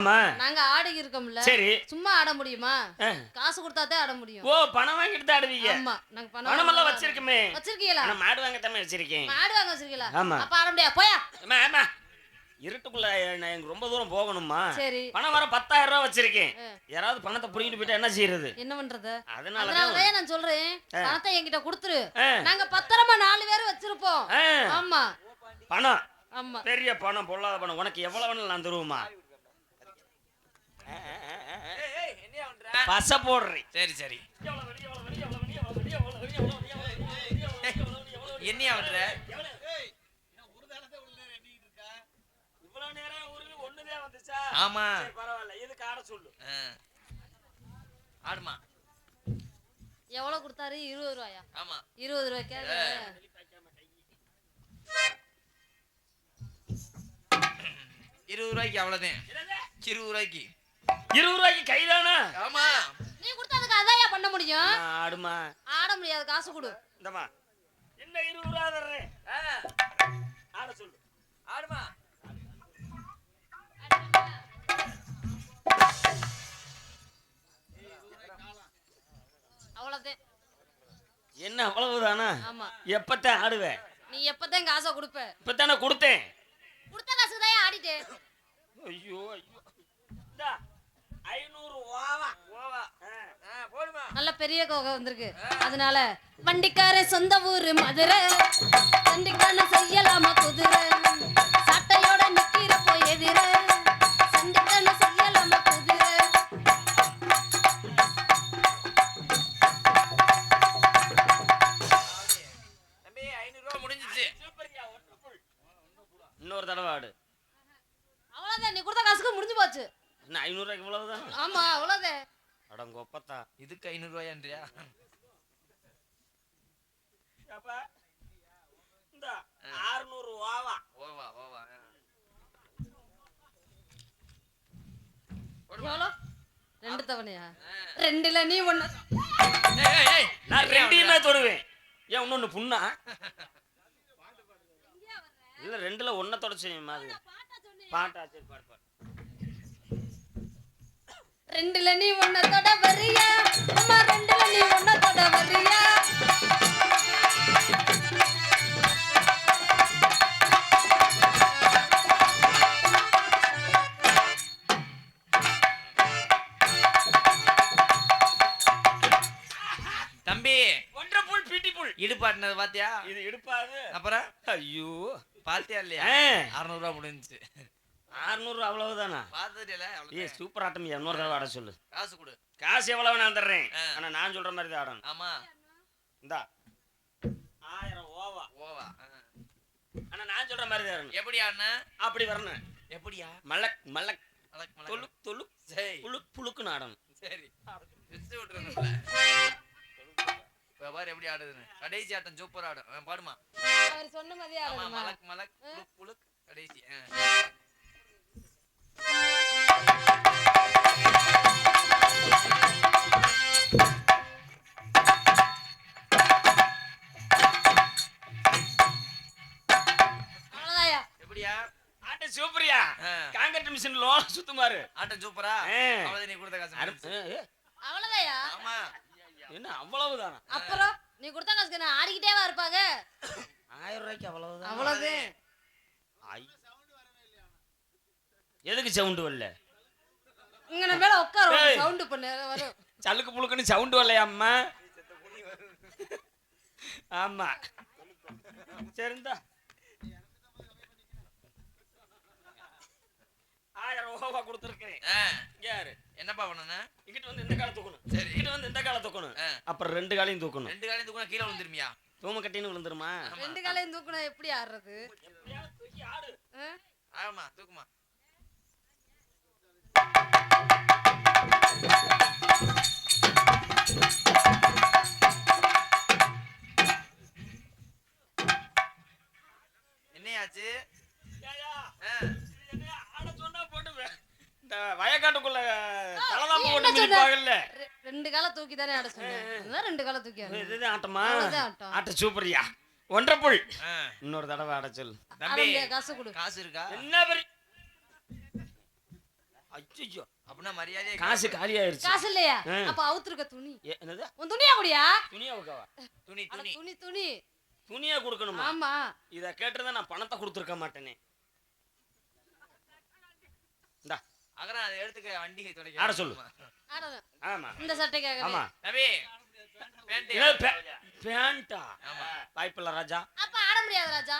நாங்க ஆடிக்கு இருக்கோம்ல. சரி. சும்மா ஆட முடியுமா. காசு கொடுத்தா தான் ஆட முடியும். ஓ பணம் வாங்கிட்டு தான் ஆடுவீங்க? ஆமா. நாங்க பணம் பணமெல்லாம் வாங்க- வச்சிருக்கமே. வச்சிருக்கீங்களா? ஆனா மாடு வாங்க தான் வச்சிருக்கேன். மாடு வாங்க வச்சிருக்கீங்களா? ஆமா. அப்ப ஆட முடியாது போயா. ஆமா ஆமா இருட்டுக்குள்ள நான் எனக்கு ரொம்ப தூரம் போகணுமா சரி. பணம் வர பத்தாயிரம் ரூபாய் வச்சிருக்கேன். யாராவது பணத்தை புடிங்கிட்டு போயிட்டா என்ன செய்யறது? என்ன பண்றது? அதனாலதான் நான் சொல்றேன். பணத்தை என்கிட்ட கொடுத்துரு. நாங்க பத்திரமா நாலு பேர் வச்சிருப்போம். ஆமா. பணம். ஆமா. பெரிய பணம் பொல்லாத பணம். உனக்கு எவ்வளவு வேணும் நான் தருவோமா பச போடுறேன் சரி சரி. என்னையா பண்ற? ஆமா. சரி, பரவாயில்ல இதுக்கு ஆட சொல்லு. ஆடுமா. எவ்வளவு கொடுத்தாரு? இருபது ரூபாயா? ஆமா. இருபது ரூபாய்க்கா இருபது ரூபாய்க்கு அவ்வளவுதான். இருபது ரூபாய்க்கு. இருபது ரூபாய்க்கு கைதானா? ஆமா. நீ கொடுத்ததுக்கு அதையா பண்ண முடியும்? ஆடுமா. ஆட முடியாது காசு கொடு. இந்தமா என்ன இருபது ரூபா தர்றேன் ஆட சொல்லு. ஆடுமா. அவ்வளவுதான். என்ன அவ்வளவுதானா? ஆமா. எப்பத்தான் ஆடுவேன் நீ எப்பதான் காசை கொடுப்ப? இப்பத்தானே கொடுத்தேன். கொடுத்த காசுக்கு தான் ஆடிட்டு. ஐயோ ஐயோ. நல்ல பெரிய கோகை வந்திருக்கு. அதனால வண்டிக்கார சொந்த ஊரு மதுரை. வண்டிக்கான செய்யலாமா குதிரை. சட்டையோட நிக்கிறப்போ எதிர. இதுக்கு ஐநூறு ரூபாயான்றியா அப்பா இந்த ஆறுநூறு ஓவா. ஓவா ஓவா ரெண்டு தவணையா? ரெண்டுல நீ ஒண்ணு. நான் ரெண்டையுமே தொடுவேன். ஏன் இன்னொன்னு புண்ணா? இல்ல ரெண்டுல ஒன்ன தொடச்சு மாதிரி. பாட்டா சரி பாட்டு பாட்டு ரெண்டுல நீ ஒன்ன தொட வரியா அம்மா ரெண்டுல நீ ஒன்ன தொட வரியா தம்பி. ஒன்றரை புல் பீட்டி புல். இடுப்பாட்டினது பாத்தியா? இது எடுப்பாது அப்புறம்? ஐயோ. பாத்தியா இல்லையா? ஆ. அறுநூறு ரூபா முடிஞ்சுச்சு. ஆறுநூறு அவ்வளவுதானா? பாத்துட்டியல ஏ சூப்பர் ஆட்டம் இன்னொரு தடவை ஆட சொல்லு. காசு கொடு. காசு எவ்வளவு நான் தர்றேன். ஆனா நான் சொல்ற மாதிரி தான் ஆடணும். ஆமா. இந்தா. ஆயிரம் ஓவா. ஓவா ஆ. ஆனா நான் சொல்ற மாதிரி தான் ஆடணும். எப்படி ஆடுன? அப்படி வரணும். எப்படியா? மலக் மலக். தொழுக் தொழுக் சரி. புழுக் புழுக்குன்னு ஆடணும். சரி. பாரு எப்படி ஆடுதுன்னு. கடைசி ஆட்டம் சூப்பர் ஆடும். பாடுமா. அவர் சொன்ன மாதிரி ஆமா ஆடணுமா? மலக் மலக். புழுக் புழுக். கடைசி சூப்பரியா. காங்கிரட் மிஷின் லோன் சுத்துமாரு ஆட்டம் சூப்பரா. அவ்வளவு நீ கொடுத்த காசு. அவ்வளவுதாயா ஆமா. என்ன அவ்வளவுதானா? அப்புறம் நீ கொடுத்த காசுக்கு நான் ஆடிக்கிட்டேவா இருப்பாங்க? ஆயிரம் ரூபாய்க்கு அவ்வளவு எதுக்கு சவுண்டு வரல? இங்க நம்ம மேல உட்காரு. சவுண்ட் பண்ணு வரும். சலுக்கு புழுக்குன்னு சவுண்டு வரலையா அம்மா? ஆமா. சரிந்தா ஆயிரம் ரூபா கொடுத்துருக்கேன் ஆ, யாரு? என்னப்பா பண்ணன இங்கிட்டு வந்து இந்த காலை தூக்கணும். சரி. இங்கிட்டு வந்து இந்த காலை தூக்கணும். அப்புறம் ரெண்டு காலையும் தூக்கணும். ரெண்டு காலையும் தூக்கினா கீழே விழுந்துருமியா? தூம கட்டின்னு விழுந்துருமா? ரெண்டு காலையும் தூக்கணும் எப்படி ஆடுறது? ஆமா தூக்குமா. என்னையாச்சு? ஆ, இந்த வயக்காட்டுக்குள்ள தலதாம்பு நீ போட்டு? மிதிப்பாங்கல்ல ரெண்டு காலை தூக்கி தானே ஆட சொன்னேன் ரெண்டு காலை தூக்கி. இதுதான் ஆட்டமா. ஆட்ட சூப்பரியா. ஒன்றரை புல். இன்னொரு தடவை ஆட சொல்லு. காசு கொடு. காசு இருக்கா? என்ன பெரிய அச்சோ அப்படின்னா மரியாதையே காசு காலி ஆயிருச்சு காசு இல்லையா. அப்ப அவுத்துருக்க துணி. என்னது? உன் துணியா குடியா? துணியா வைக்கவா துணி துணி. துணி துணி. துணியா கொடுக்கணுமா? ஆமா. இத கேட்டிருந்தா நான் பணத்தை கொடுத்துருக்க மாட்டேனே. இந்தா. அகரா அதை எடுத்துக்க வண்டி துடைக்க. ஆட சொல்லு. ஆமா. இந்த சட்டைக்காக ஆமா. ரவி பேண்ட் ஏ, பே- பேண்டா ஆமா. வாய்ப்பில்ல ராஜா. அப்ப ஆட முடியாது ராஜா.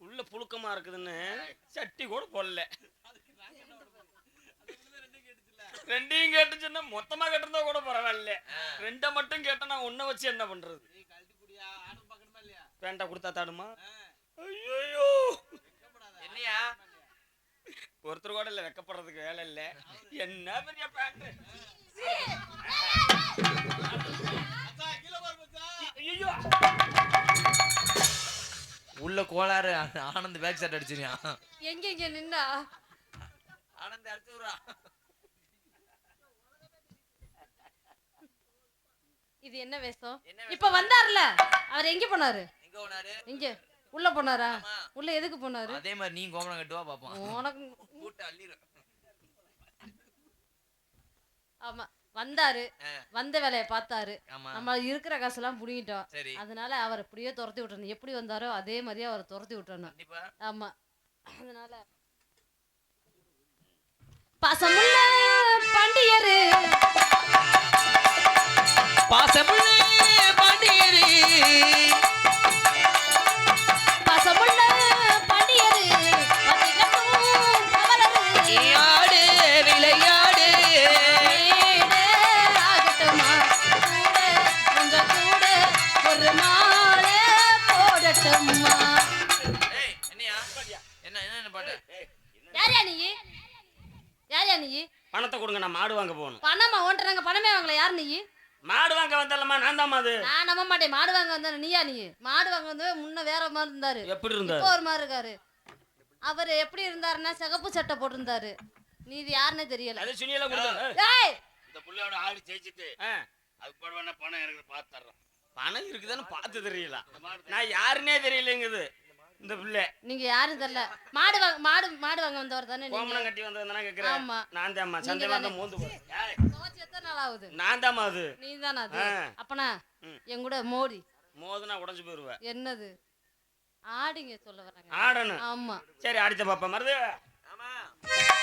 உள்ள புழுக்கமா இருக்குதுன்னு சட்டி கூட போடல. ரெண்டையும் கேட்டுச்சுன்னா மொத்தமா கேட்டிருந்தா கூட பரவாயில்ல. ரெண்டை மட்டும் கேட்டா நான் ஒன்ன வச்சு என்ன பண்றது? பேண்டா கொடுத்தா தாடுமா? ஐயோ என்னையா? ஒருத்தர் கூட இல்ல வெக்கப்படுறதுக்கு வேலை இல்ல. என்ன பெரிய பேண்ட் ஐயோ உள்ள கோளாறு ஆனந்த் பேக் ஷாட் அடிச்சிருக்கான். எங்க இங்க நின்னா? ஆனந்த் அடிச்சு இது என்ன வேஷம்? இப்ப வந்தாருல. அவர் எங்க போனாரு? எங்க போனாரு? எங்க உள்ள போனாரா. உள்ள எதுக்கு போனாரு? அதே மாதிரி நீ கோமணம் கட்டுவா பாப்போம். உனக்கு கூட்ட அள்ளிரும். ஆமா. வந்தாரு. வந்த வேலையை பார்த்தாரு. நம்ம இருக்கிற காசெல்லாம் புடிங்கிட்டோம். சரி. அதனால அவர் எப்படியோ துரத்தி விட்டணும் எப்படி வந்தாரோ அதே மாதிரியே அவரை துரத்தி விட்டணும் ஆமா. அதனால பாசமுள்ள பண்டியரு. பாசமுள்ள பாண்டியரு. பாசமுள்ள பண்டியரு ஆடு விளையாடு பணத்தை கொடுங்க நான் மாடு வாங்க போகணும். பணமா? ஓட்டுறாங்க பணமே வாங்கல. யார் நீ? மாடு வாங்க வந்தல்லம்மா நான் தான் அது. நான் நம்ப மாட்டேன். மாடு வாங்க வந்தானே நீயா நீ? மாடு வாங்க வந்து முன்ன வேற மாதிரி இருந்தாரு. எப்படி இப்போ இருந்தாரு ஒரு மாதிரி இருக்காரு. அவர் எப்படி இருந்தாருன்னா சிகப்பு சட்டை போட்டிருந்தாரு. நீ இது யாருன்னே தெரியல. அது கொடுத்தாரு ஏய்! இந்த புள்ளையோட ஆடி ஜெயிச்சுட்டு அது போடுவான பணம் எனக்கு பார்த்து தர்றேன். பணம் இருக்குதான்னு பார்த்து தெரியல. நான் யாருன்னே தெரியலங்குது இந்த பிள்ளை. நீங்க யாரும் தெரியல. மாடு வாங்க மாடு மாடு வாங்க வந்தவர் தானே கோமணம் கட்டி வந்ததுனா கேக்குறேன். ஆமா. நான் தாம்மா நீங்க சந்தை வந்து தானே. மூந்து துவைச்சு எத்தனை நாள் ஆகுது? நான் தாம்மா அது. நீ தானே அது. அப்பனா. என் கூட மோடி மோதுனா உடஞ்சு போயிருவேன் என்னது? ஆடிங்க சொல்ல வராங்க. ஆடணும். ஆமா. சரி ஆடித்த பாப்பா மருது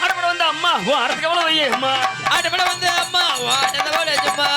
அடுப்பட வந்து அம்மா ஓ அறத்துக்கு எவ்வளவு அம்மா. ஆட்டப்பட வந்து அம்மா வாட்டத போல சும்மா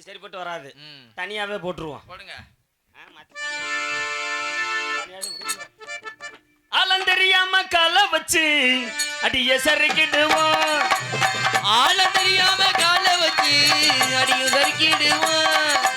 அது சரிப்பட்டு வராது. தனியாவே போட்டுருவோம். போடுங்க. அலந்தெரியாம கலை வச்சு அடிய சறுக்கிடுவோம். ஆள தெரியாம கால வச்சு அடியும் சறுக்கிடுவான்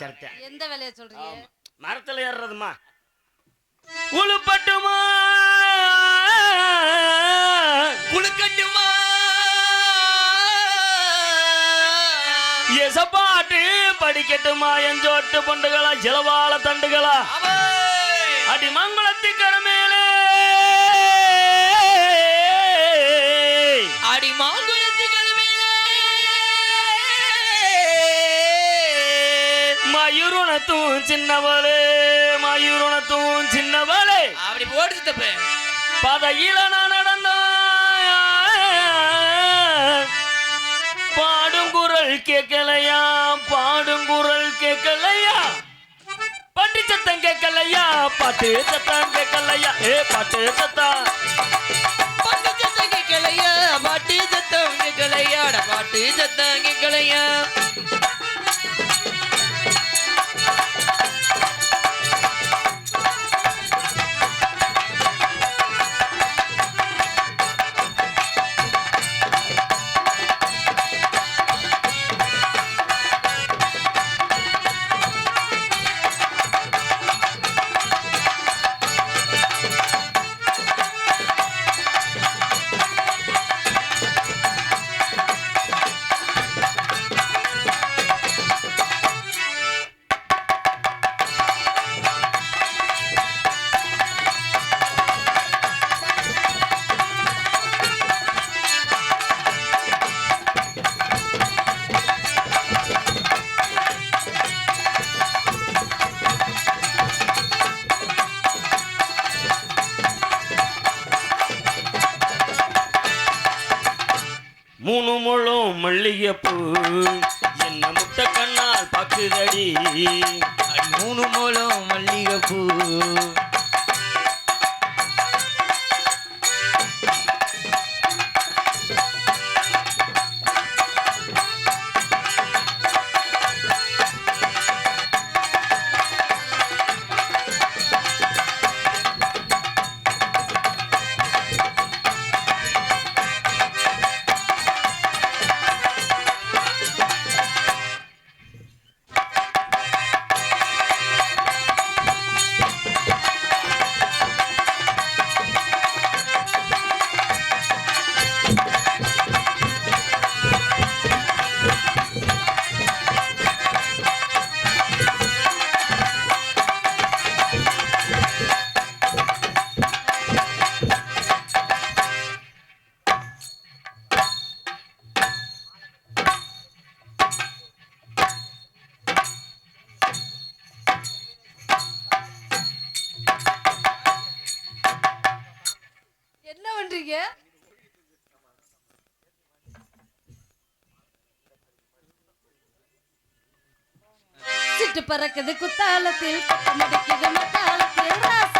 சிரட்டேன் எந்த வேலையை சொல்றீங்க? மரத்துல ஏறுறதுமா? உழுப்பட்டுமா குளுக்கட்டுமா எசப்பாட்டு படிக்கட்டுமா? எஞ்சோட்டு பொண்டுகளா ஜலவாள தண்டுகளா. அடி மங்களத்து மயூருணத்தும் சின்னவளே மயூருணத்தும் சின்னவளே. அப்படி போட்டு தப்பு பதையில நான் நடந்த பாடும் குரல் கேட்கலையா? பாடும் குரல் கேட்கலையா? பாட்டு சத்தம் கேட்கலையா? பாட்டு சத்தம் கேட்கலையா? ஏ பாட்டு சத்தம். பாட்டு சத்தம் கேட்கலையா? பாட்டு சத்தம் கேட்கலையா? பாட்டு சத்தம் கேட்கலையா? என்ன சிட்டு பறக்குது குத்தாலத்தில் மடிக்குது மத்தாலத்தில் ராசாத்தி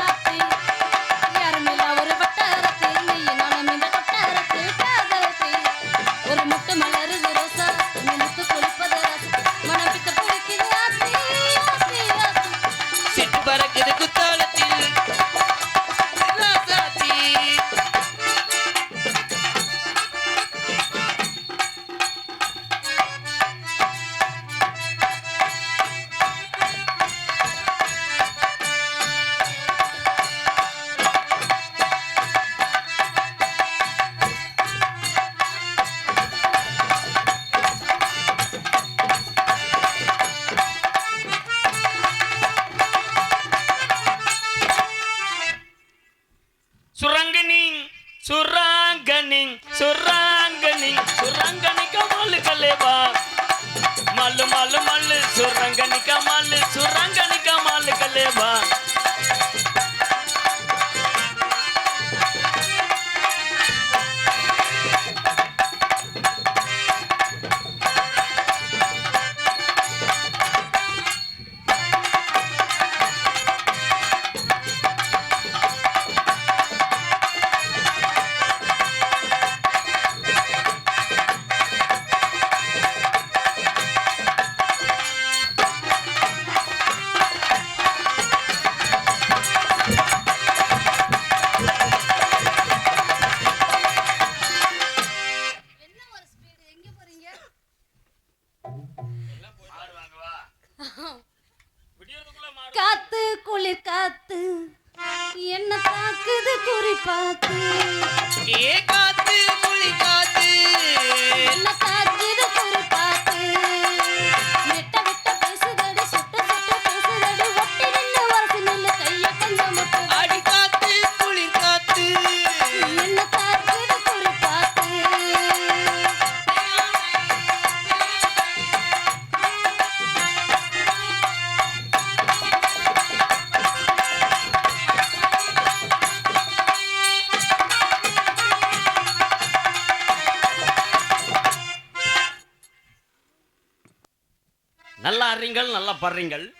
நல்லா அறிங்கள் நல்லா படுறீங்கள்.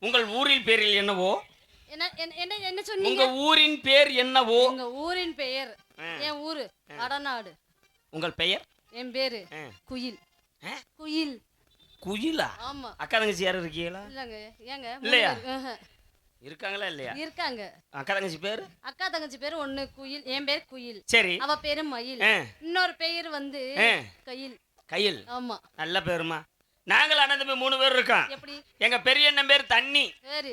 உங்கள் ஊரின் பேரில் என்னவோ? என்ன என்ன- என்ன என்ன உங்க சொன்னீங்க ஊரின் பேர் என்னவோ? உங்க ஊரின் பெயர். என் ஊரு வடநாடு உங்கள் பெயர்? என் பேரு. குயில்? குயில். குயிலா? ஆமா. அக்கா தங்கச்சி யாரும் இருக்கீங்களா? இல்லங்க ஏங்க இல்லையா? இருக்காங்களா இல்லையா? இருக்காங்க. அக்கா தங்கச்சி பேர்? அக்கா தங்கச்சி பேரு ஒண்ணு குயில். என் பேர் குயில். சரி. அவ பேரு மயில். இன்னொரு பெயர் வந்து. கயில். கையில். ஆமா. நல்ல பேருமா? நாங்கள் அண்ணன் தம்பி மூணு பேர் இருக்கோம். எப்படி? எங்க பெரிய அண்ணன் பேர் தண்ணி. சரி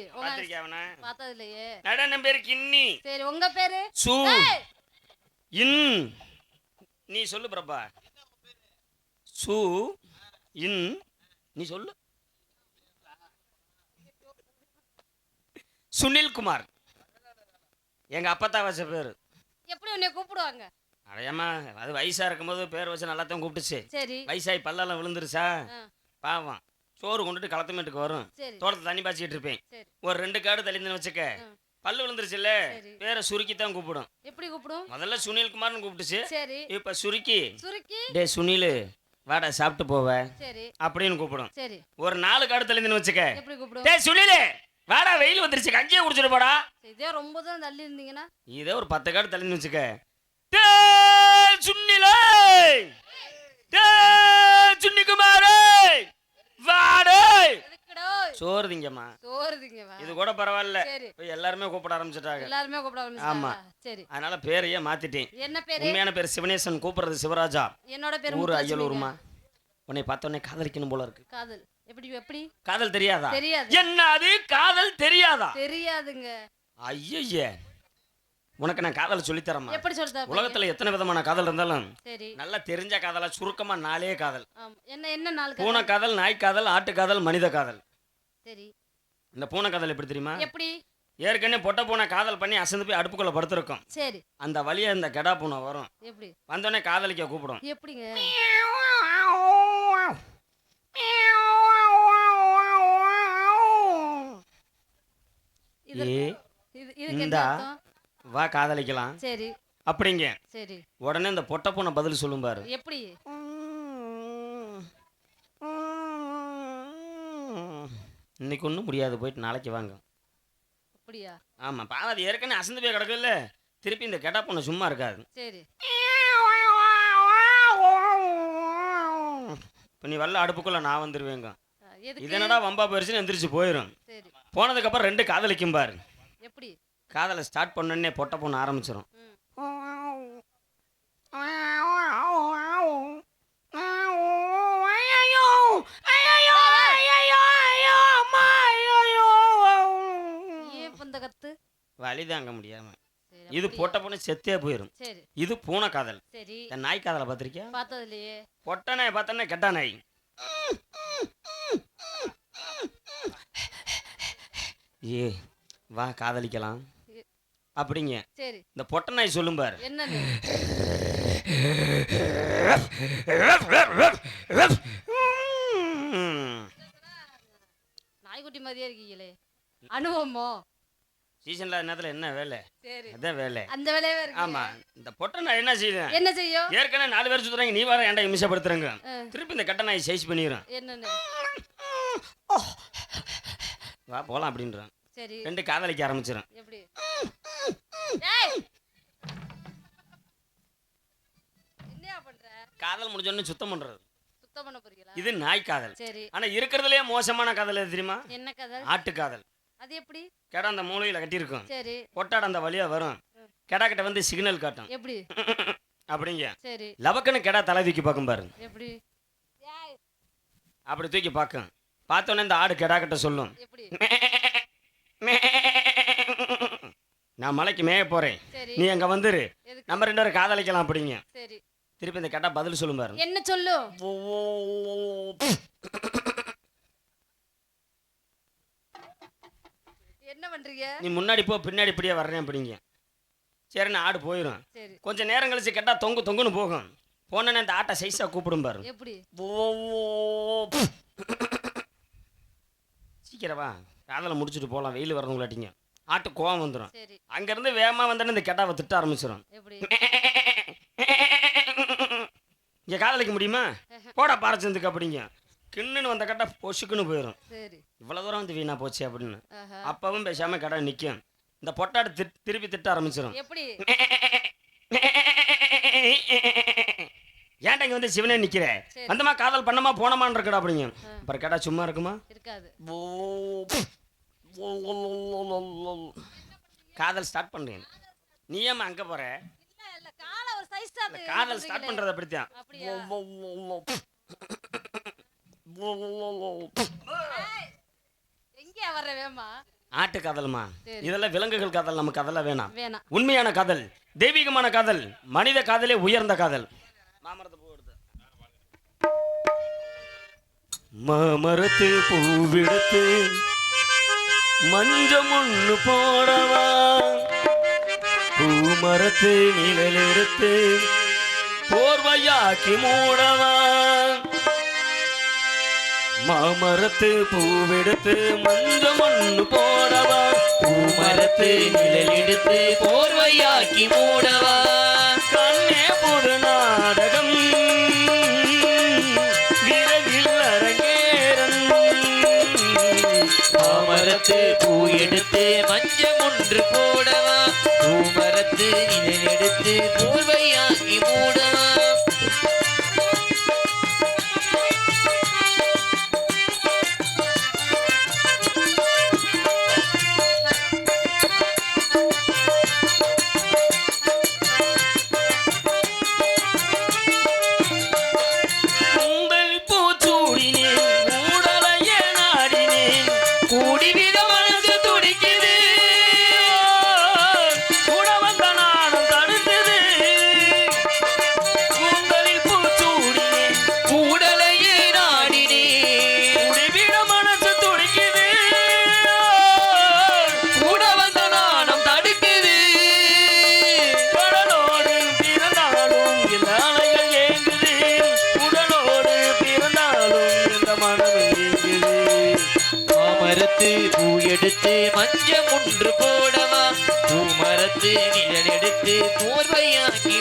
பார்த்தது இல்லையே நடனம் பேர் கிண்ணி சரி உங்க பேரு? சூ. இன். நீ சொல்லு பிரபா. சு. இன். நீ சொல்லு. சுனில் குமார் எங்க அப்பத்தா வச்ச பேரு. எப்படி உன்னை கூப்பிடுவாங்க? அடையாமா அது வயசா இருக்கும்போது பேர் வச்சு நல்லா தான் கூப்பிட்டுச்சு. சரி. வயசாகி பல்லெல்லாம் விழுந்துருச்சா? பாவம். சோறு கொண்டுட்டு களத்துமேட்டுக்கு வரும். தோட்டத்தை தண்ணி பாய்ச்சிட்டு இருப்பேன். ஒரு ரெண்டு காடு தள்ளிந்து வச்சுக்க. பல்லு விழுந்துருச்சுல்ல. பேரை சுருக்கி தான் கூப்பிடும். எப்படி கூப்பிடும்? முதல்ல சுனில் குமார்னு கூப்பிட்டுச்சு. சரி. இப்ப சுருக்கி. சுருக்கி. டே சுனில் வாடா சாப்பிட்டு போவ. சரி. அப்படின்னு கூப்பிடும். சரி. ஒரு நாலு காடு தள்ளிந்துன்னு வச்சுக்க. எப்படி கூப்பிடும்? டே சுனில் வாடா வெயில் வந்துருச்சு. கஞ்சியை குடிச்சிட்டு போடா. இதே ரொம்ப தான் தள்ளி இருந்தீங்கன்னா இதே ஒரு பத்து காடு தள்ளிந்து வச்சுக்க. டே சுனிலே! டே சுன்னி குமாரே வாடே. சோறு திங்கம்மா இது கூட பரவாயில்ல. எல்லாருமே கூப்பிட ஆரம்பிச்சிட்டாங்க. எல்லாருமே கூப்பிட ஆமா. சரி. அதனால பேரையே மாத்திட்டேன். என்ன பேரு? உண்மையான பேர் சிவனேசன் கூப்பிடுறது சிவராஜா. என்னோட பேரு ஊர். அய்யலூருமா. உன்னை பார்த்த உடனே காதலிக்கணும் போல இருக்கு. காதல். எப்படி எப்படி? காதல் தெரியாதா? தெரியாது. என்ன அது காதல் தெரியாதா? தெரியாதுங்க. ஐயய்ய உனக்கு நான் காதல் சொல்லித்தரமா எப்படி சொல்றா உலகத்துல எத்தனை விதமான காதல் இருந்தாலும் சரி. நல்லா தெரிஞ்ச காதலா சுருக்கமா நாலே காதல். ஆமா. என்ன என்ன நாள் பூனை காதல் நாய் காதல் ஆட்டு காதல் மனித காதல். சரி. இந்த பூனை காதல் எப்படி தெரியுமா? எப்படி? ஏற்கனவே பொட்டை பூனை காதல் பண்ணி அசந்து போய் அடுப்புக்குள்ள படுத்திருக்கும். சரி. அந்த வழியா இந்த கெடா பூனை வரும். எப்படி? வந்தோடனே காதலிக்க கூப்பிடும். எப்படிங்க? இது ஏ இது இதுக்கு என்ன இந்தா. வா காதலிக்கலாம். சரி. அப்படிங்க. சரி. உடனே இந்த பொட்டை பூனை பதில் சொல்லும் பாரு. எப்படி? இன்னைக்கு ஒன்றும் முடியாது போயிட்டு நாளைக்கு வாங்க. அப்படியா? ஆமாம் பாவம் அது ஏற்கனவே அசந்து போய் கிடக்குல்ல. திருப்பி இந்த கெடா பொண்ணு சும்மா இருக்காது. சரி. இப்போ நீ வரல அடுப்புக்குள்ள நான் வந்துருவேங்க. ஆ, எதுக்கு? இது என்னடா வம்பா போயிருச்சுன்னு எந்திரிச்சு போயிடும் போனதுக்கப்புறம் ரெண்டு காதலிக்கும் பாரு. எப்படி? காதலை ஸ்டார்ட் பண்ணோடனே பொட்டை பொண்ணு ஆரம்பிச்சிடும் வழி தாங்க முடியாம. இது? பொட்டை பொண்ணு செத்தே போயிடும் இது பூனை காதல். நாய் காதலை பார்த்திருக்கியா? பார்த்தது இல்லையே பொட்டை நாய் பார்த்தோன்னே கெட்டா நாய். ஏ வா காதலிக்கலாம். அப்படிங்க. சரி. இந்த பொட்டை நாய் சொல்லும் பாரு. என்னது? நாய்க்குட்டி மாதிரியே இருக்கீங்களே. அனுபவமோ? சீசன்ல நேரத்துல என்ன வேலை? சரி. அதான் வேலை. அந்த இருக்கு ஆமா. இந்த பொட்டை நாய் என்ன செய்யுது என்ன செய்யும்? ஏற்கனவே நாலு பேர் சுத்துறாங்க. நீ வர ஏன்டா இமிஷப்படுத்துறாங்க ஆ, திருப்பி இந்த கட்ட நாய் சைஸ் பண்ணிடும் என்னன்னு வா போலாம் அப்படின்றான். சரி. ரெண்டு காதலிக்க ஆரம்பிச்சிடும் எப்படி? டேய் என்னையா பண்ற? காதல் முடிஞ்சோடனே சுத்தம் பண்றது. சுத்தம் பண்ண போறீங்களா? இது நாய் காதல். சரி. ஆனா இருக்கிறதுலயே மோசமான காதல் எது தெரியுமா? என்ன கதை ஆட்டு காதல். அது எப்படி? கெடா அந்த மூலையில கட்டியிருக்கும். சரி. கொட்டாட அந்த வழியா வரும். கெடா கிட்ட வந்து சிக்னல் காட்டும். எப்படி? அப்படிங்க. சரி. லவக்குன்னு கெடா தலை தூக்கி பார்க்கும் பாரு. எப்படி? அப்படி தூக்கி பார்க்கும். பார்த்தோன்னே இந்த ஆடு கெடா கிட்ட சொல்லும். எப்படி? நான் மலைக்கு மேய போறேன். நீ அங்க வந்துரு. நம்ம ரெண்டு பேரும் காதலிக்கலாம் அப்படிங்க. திருப்பி இந்த கேட்டா பதில் சொல்லும் பாரு என்ன சொல்லும் என்ன பண்றீங்க? நீ முன்னாடி போ பின்னாடி இப்படியே வர்றேன் அப்படிங்க. சரி நான் ஆடு போயிடும் சரி. கொஞ்சம் நேரம் கழிச்சு கேட்டா தொங்கு தொங்குன்னு போகும். போனேன்னு இந்த ஆட்டை சைஸா கூப்பிடும் பாரு எப்படி? சீக்கிரம் வா. காதலை முடிச்சுட்டு போகலாம் வெயில் வரவங்களாட்டிங்க ஆட்டு கோவம் வந்துடும் அங்கேருந்து வேகமாக வந்தோன்னு இந்த கெட்டாவை திட்ட ஆரம்பிச்சிடும் இங்கே காதலிக்க முடியுமா? போடா பாரச்சந்துக்கு அப்படிங்க. கிண்ணுன்னு வந்த கட்டா பொசுக்குன்னு போயிடும் இவ்வளோ தூரம் வந்து வீணா போச்சு அப்படின்னு. அப்பவும் பேசாமல் கடை நிற்கும் இந்த பொட்டாடு திருப்பி திட்ட ஆரம்பிச்சிடும் ஏன்டா இங்கே வந்து சிவனே நிற்கிற சரி. வந்தமா காதல் பண்ணமா போனமான்னு இருக்கடா அப்படிங்க. அப்புறம் கேட்டா சும்மா இருக்குமா? இருக்காது. காதல் ஸ்டார்ட் பண்ணுறேன் நீ ஏம்மா அங்கே போகிற. காதல் ஸ்டார்ட் பண்ணுறது அப்படித்தான் ஆட்டு காதல்மா. இதெல்லாம் விலங்குகள் காதல் நமக்கு அதெல்லாம் வேணாம். வேணாம். உண்மையான காதல் தெய்வீகமான காதல் மனித காதலே உயர்ந்த காதல். மாமரத்து பூ எடுத்து. மாமரத்து பூவெடுத்து மஞ்சம் ஒண்ணு போடவா? பூமரத்து நிழல் எடுத்து போர்வையாக்கி மூடவா? மாமரத்து பூவெடுத்து மஞ்சம் ஒண்ணு போடவா? பூமரத்து நிழல் எடுத்து போர்வையாக்கி மூடவா? கண்ணே புது நாடகம். மாமரத்து பூ எடுத்து மஞ்சம் ஒன்று போடவா. பூ மரத்து நிழல் எடுத்து போர்வையாக்கி மூடவா. போர்வையாக்கி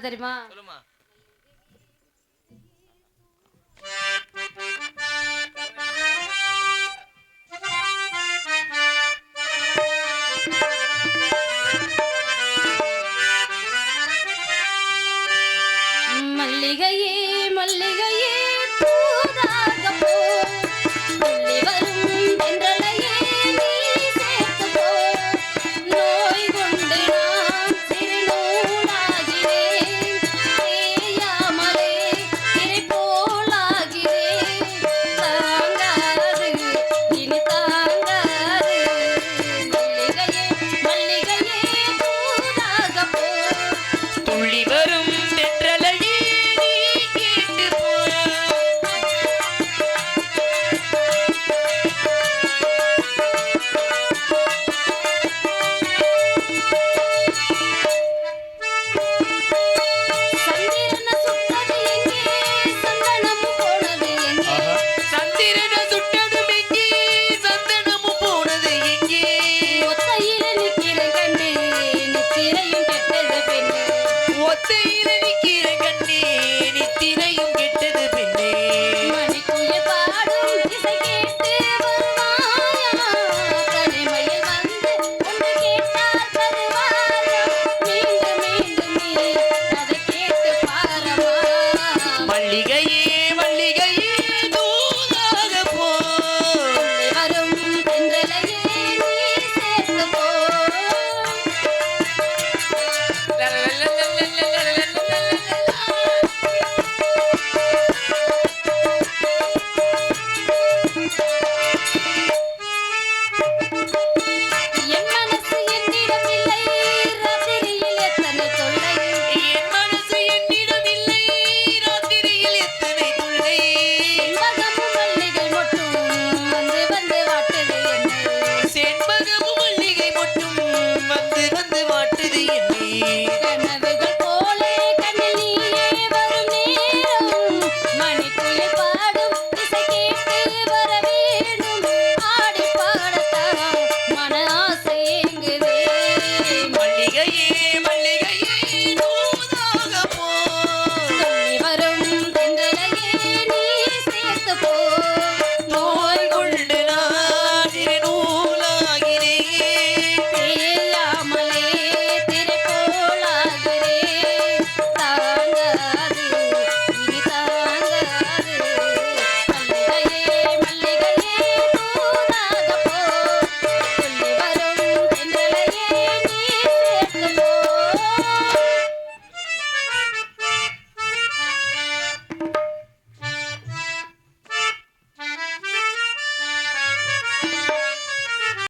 தெரியுமா?